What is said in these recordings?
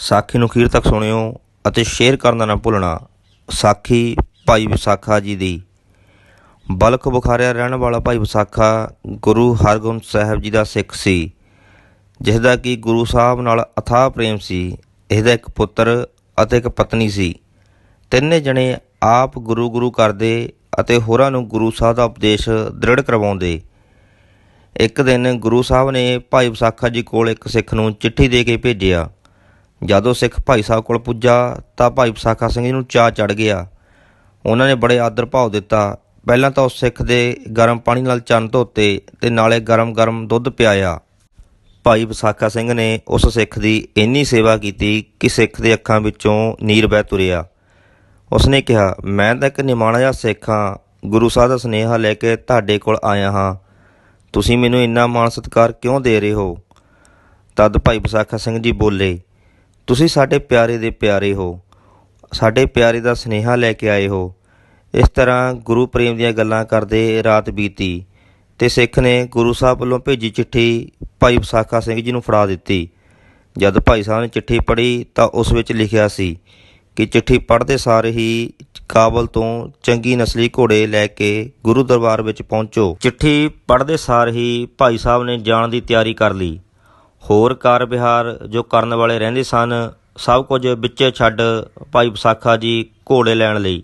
ਸਾਖੀ ਨੂੰ ਅਖੀਰ ਤੱਕ ਸੁਣਿਓ ਅਤੇ ਸ਼ੇਅਰ ਕਰਨਾ ਨਾ ਭੁੱਲਣਾ। ਸਾਖੀ ਭਾਈ ਵਿਸਾਖਾ ਜੀ ਦੀ। ਬਲਖ ਬੁਖਾਰਿਆ ਰਹਿਣ ਵਾਲਾ ਭਾਈ ਵਿਸਾਖਾ ਗੁਰੂ ਹਰਗੋਬਿੰਦ ਸਾਹਿਬ ਜੀ ਦਾ ਸਿੱਖ ਸੀ ਜਿਸ ਦਾ ਕਿ ਗੁਰੂ ਸਾਹਿਬ ਨਾਲ ਅਥਾਹ ਪ੍ਰੇਮ ਸੀ, ਇਹਦਾ ਇੱਕ ਪੁੱਤਰ ਅਤੇ ਇੱਕ ਪਤਨੀ ਸੀ। ਤਿੰਨੇ ਜਣੇ ਆਪ ਗੁਰੂ ਗੁਰੂ ਕਰਦੇ ਅਤੇ ਹੋਰਾਂ ਨੂੰ ਗੁਰੂ ਸਾਹਿਬ ਦਾ ਉਪਦੇਸ਼ ਦ੍ਰਿੜ ਕਰਵਾਉਂਦੇ। ਇੱਕ ਦਿਨ ਗੁਰੂ ਸਾਹਿਬ ਨੇ ਭਾਈ ਵਿਸਾਖਾ ਜੀ ਕੋਲ ਇੱਕ ਸਿੱਖ ਨੂੰ ਚਿੱਠੀ ਦੇ ਕੇ ਭੇਜਿਆ। ਜਦੋਂ ਸਿੱਖ ਭਾਈ ਸਾਹਿਬ ਕੋਲ ਪੁੱਜਾ ਤਾਂ ਭਾਈ ਵਿਸਾਖਾ ਸਿੰਘ ਜੀ ਨੂੰ ਚਾਅ ਚੜ ਗਿਆ। ਉਹਨਾਂ ਨੇ ਬੜੇ ਆਦਰ ਭਾਵ ਦਿੱਤਾ। ਪਹਿਲਾਂ ਤਾਂ ਉਸ ਸਿੱਖ ਦੇ ਗਰਮ ਪਾਣੀ ਨਾਲ ਚੰਨ ਧੋਤੇ ਤੇ ਨਾਲੇ ਗਰਮ-ਗਰਮ ਦੁੱਧ ਪਿਆਇਆ। ਭਾਈ ਵਿਸਾਖਾ ਸਿੰਘ ਨੇ ਉਸ ਸਿੱਖ ਦੀ ਇੰਨੀ ਸੇਵਾ ਕੀਤੀ ਕਿ ਸਿੱਖ ਦੇ ਅੱਖਾਂ ਵਿੱਚੋਂ ਨੀਰ ਵਹਿ ਤੁਰਿਆ। ਉਸਨੇ ਕਿਹਾ, ਮੈਂ ਤਾਂ ਇੱਕ ਨਿਮਾਣਾ ਜਿਹਾ ਸਿੱਖ ਹਾਂ। ਗੁਰੂ ਸਾਹਿਬ ਦਾ ਸੁਨੇਹਾ ਲੈ ਕੇ ਤੁਹਾਡੇ ਕੋਲ ਆਇਆ ਹਾਂ। ਤੁਸੀਂ ਮੈਨੂੰ ਇੰਨਾ ਮਾਣ ਸਤਿਕਾਰ ਕਿਉਂ ਦੇ ਰਹੇ ਹੋ? ਤਦ ਭਾਈ ਵਿਸਾਖਾ ਸਿੰਘ ਜੀ ਬੋਲੇ ਤੁਸੀਂ ਸਾਡੇ ਪਿਆਰੇ ਦੇ ਪਿਆਰੇ ਹੋ, ਸਾਡੇ ਪਿਆਰੇ ਦਾ ਸੁਨੇਹਾ ਲੈ ਕੇ ਆਏ ਹੋ। ਇਸ ਤਰ੍ਹਾਂ ਗੁਰੂ ਪ੍ਰੇਮ ਦੀਆਂ ਗੱਲਾਂ ਕਰਦੇ ਰਾਤ ਬੀਤੀ ਤੇ ਸਿੱਖ ਨੇ ਗੁਰੂ ਸਾਹਿਬ ਵੱਲੋਂ ਭੇਜੀ ਚਿੱਠੀ ਭਾਈ ਵਿਸਾਖਾ ਸਿੰਘ ਜੀ ਨੂੰ ਫੜਾ ਦਿੱਤੀ। ਜਦ ਭਾਈ ਸਾਹਿਬ ਨੇ ਚਿੱਠੀ ਪੜ੍ਹੀ ਤਾਂ ਉਸ ਵਿੱਚ ਲਿਖਿਆ ਸੀ ਕਿ ਚਿੱਠੀ ਪੜ੍ਹਦੇ ਸਾਰ ਹੀ ਕਾਬਲ ਤੋਂ ਚੰਗੀ ਨਸਲੀ ਘੋੜੇ ਲੈ ਕੇ ਗੁਰੂ ਦਰਬਾਰ ਵਿੱਚ ਪਹੁੰਚੋ। ਚਿੱਠੀ ਪੜ੍ਹਦੇ ਸਾਰ ਹੀ ਭਾਈ ਸਾਹਿਬ ਨੇ ਜਾਣ ਦੀ ਤਿਆਰੀ ਕਰ ਲਈ। ਹੋਰ ਕਾਰ ਵਿਹਾਰ ਜੋ ਕਰਨ ਵਾਲੇ ਰਹਿੰਦੇ ਸਨ, ਸਭ ਕੁਝ ਵਿੱਚੇ ਛੱਡ ਭਾਈ ਵਿਸਾਖਾ ਜੀ ਘੋੜੇ ਲੈਣ ਲਈ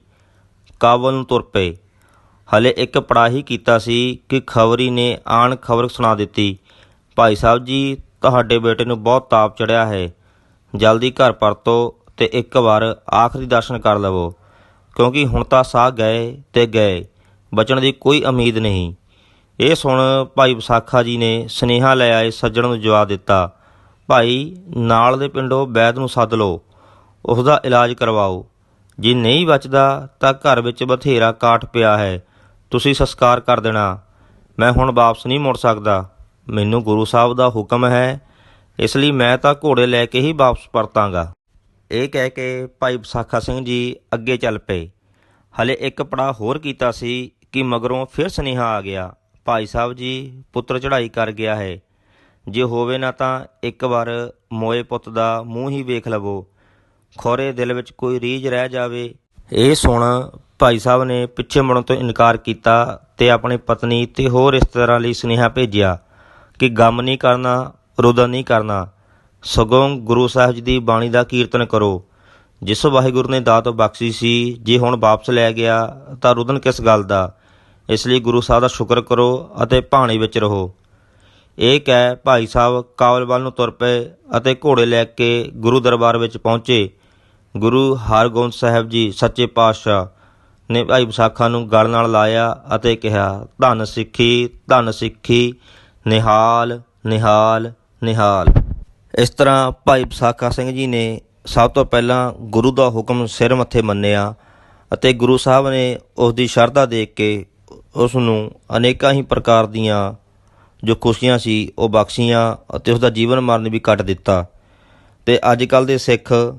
ਕਾਬਲ ਨੂੰ ਤੁਰ ਪਏ। ਹਲੇ ਇੱਕ ਪੜਾਹੀ ਕੀਤਾ ਸੀ ਕਿ ਖਬਰੀ ਨੇ ਆਣ ਖਬਰ ਸੁਣਾ ਦਿੱਤੀ, ਭਾਈ ਸਾਹਿਬ ਜੀ, ਤੁਹਾਡੇ ਬੇਟੇ ਨੂੰ ਬਹੁਤ ਤਾਪ ਚੜਿਆ ਹੈ। ਜਲਦੀ ਘਰ ਪਰਤੋ ਤੇ ਇੱਕ ਵਾਰ ਆਖਰੀ ਦਰਸ਼ਨ ਕਰ ਲਵੋ, ਕਿਉਂਕਿ ਹੁਣ ਤਾਂ ਸਾਹ ਗਏ ਤੇ ਗਏ, ਬਚਣ ਦੀ ਕੋਈ ਉਮੀਦ ਨਹੀਂ। ਇਹ ਸੁਣ ਭਾਈ ਵਿਸਾਖਾ ਜੀ ਨੇ ਸਨੇਹਾ ਲੈ ਆਏ ਸੱਜਣ ਨੂੰ ਜਵਾਬ ਦਿੱਤਾ, ਭਾਈ, ਨਾਲ ਦੇ ਪਿੰਡੋਂ ਵੈਦ ਨੂੰ ਸੱਦ ਲਓ ਉਸ ਦਾ ਇਲਾਜ ਕਰਵਾਓ। ਜੇ ਨਹੀਂ ਬਚਦਾ ਤਾਂ ਘਰ ਵਿੱਚ ਬਥੇਰਾ ਕਾਠ ਪਿਆ ਹੈ, ਤੁਸੀਂ ਸੰਸਕਾਰ ਕਰ ਦੇਣਾ। ਮੈਂ ਹੁਣ ਵਾਪਸ ਨਹੀਂ ਮੁੜ ਸਕਦਾ। ਮੈਨੂੰ ਗੁਰੂ ਸਾਹਿਬ ਦਾ ਹੁਕਮ ਹੈ, ਇਸ ਲਈ ਮੈਂ ਤਾਂ ਘੋੜੇ ਲੈ ਕੇ ਹੀ ਵਾਪਸ ਪਰਤਾਂਗਾ। ਇਹ ਕਹਿ ਕੇ ਭਾਈ ਵਿਸਾਖਾ ਸਿੰਘ ਜੀ ਅੱਗੇ ਚੱਲ ਪਏ। ਹਲੇ ਇੱਕ ਪੜਾ ਹੋਰ ਕੀਤਾ ਸੀ ਕਿ ਮਗਰੋਂ ਫਿਰ ਸੁਨੇਹਾ ਆ ਗਿਆ। ਭਾਈ ਸਾਹਿਬ ਜੀ ਪੁੱਤਰ ਚੜ੍ਹਾਈ ਕਰ ਗਿਆ ਹੈ। ਜੇ ਹੋਵੇ ਨਾ ਤਾਂ ਇੱਕ ਵਾਰ ਮੋਏ ਪੁੱਤ ਦਾ ਮੂੰਹ ਹੀ ਵੇਖ ਲਵੋ। ਖੋਰੇ ਦਿਲ ਵਿੱਚ ਕੋਈ ਰੀਝ ਰਹਿ ਜਾਵੇ। ਇਹ ਸੁਣ ਭਾਈ ਸਾਹਿਬ ਨੇ ਪਿੱਛੇ ਮੁੜਨ ਤੋਂ ਇਨਕਾਰ ਕੀਤਾ ਤੇ ਆਪਣੀ ਪਤਨੀ ਤੇ ਹੋਰ ਰਿਸ਼ਤੇਦਾਰਾਂ ਲਈ ਸੁਨੇਹਾ ਭੇਜਿਆ ਕਿ ਗਮ ਨਹੀਂ ਕਰਨਾ ਰੋਦਨ ਨਹੀਂ ਕਰਨਾ। ਸਗੋਂ ਗੁਰੂ ਸਾਹਿਬ ਜੀ ਦੀ ਬਾਣੀ ਦਾ ਕੀਰਤਨ ਕਰੋ। ਜਿਸ ਵਾਹਿਗੁਰੂ ਨੇ ਦਾਤ ਬਖਸ਼ੀ ਸੀ, ਜੇ ਹੁਣ ਵਾਪਸ ਲੈ ਗਿਆ ਤਾਂ ਰੁਦਨ ਕਿਸ ਗੱਲ ਦਾ? ਇਸ ਲਈ ਗੁਰੂ ਸਾਹਿਬ ਦਾ ਸ਼ੁਕਰ ਕਰੋ ਅਤੇ ਭਾਣੇ ਵਿੱਚ ਰਹੋ। ਇਹ ਕਹਿ ਭਾਈ ਸਾਹਿਬ ਕਾਬਲ ਵੱਲ ਨੂੰ ਤੁਰ ਪਏ ਅਤੇ ਘੋੜੇ ਲੈ ਕੇ ਗੁਰੂ ਦਰਬਾਰ ਵਿੱਚ ਪਹੁੰਚੇ। ਗੁਰੂ ਹਰਗੋਬਿੰਦ ਸਾਹਿਬ ਜੀ ਸੱਚੇ ਪਾਤਸ਼ਾਹ ਨੇ ਭਾਈ ਵਿਸਾਖਾ ਨੂੰ ਗਲ ਨਾਲ ਲਾਇਆ ਅਤੇ ਕਿਹਾ, ਧੰਨ ਸਿੱਖੀ, ਧਨ ਸਿੱਖੀ, ਨਿਹਾਲ ਨਿਹਾਲ ਨਿਹਾਲ। ਇਸ ਤਰ੍ਹਾਂ ਭਾਈ ਵਿਸਾਖਾ ਸਿੰਘ ਜੀ ਨੇ ਸਭ ਤੋਂ ਪਹਿਲਾਂ ਗੁਰੂ ਦਾ ਹੁਕਮ ਸਿਰ ਮੱਥੇ ਮੰਨਿਆ ਅਤੇ ਗੁਰੂ ਸਾਹਿਬ ਨੇ ਉਸ ਦੀ ਸ਼ਰਧਾ ਦੇਖ ਕੇ ਉਸ ਨੂੰ ਅਨੇਕਾਂ ਹੀ ਪ੍ਰਕਾਰ ਦੀਆਂ ਜੋ ਖੁਸ਼ੀਆਂ ਸੀ, ਉਹ ਬਖਸ਼ੀਆਂ ਅਤੇ ਉਸ ਦਾ ਜੀਵਨ ਮਰਨ ਵੀ ਕੱਟ ਦਿੱਤਾ। ਤੇ ਅੱਜ ਕੱਲ ਦੇ ਸਿੱਖ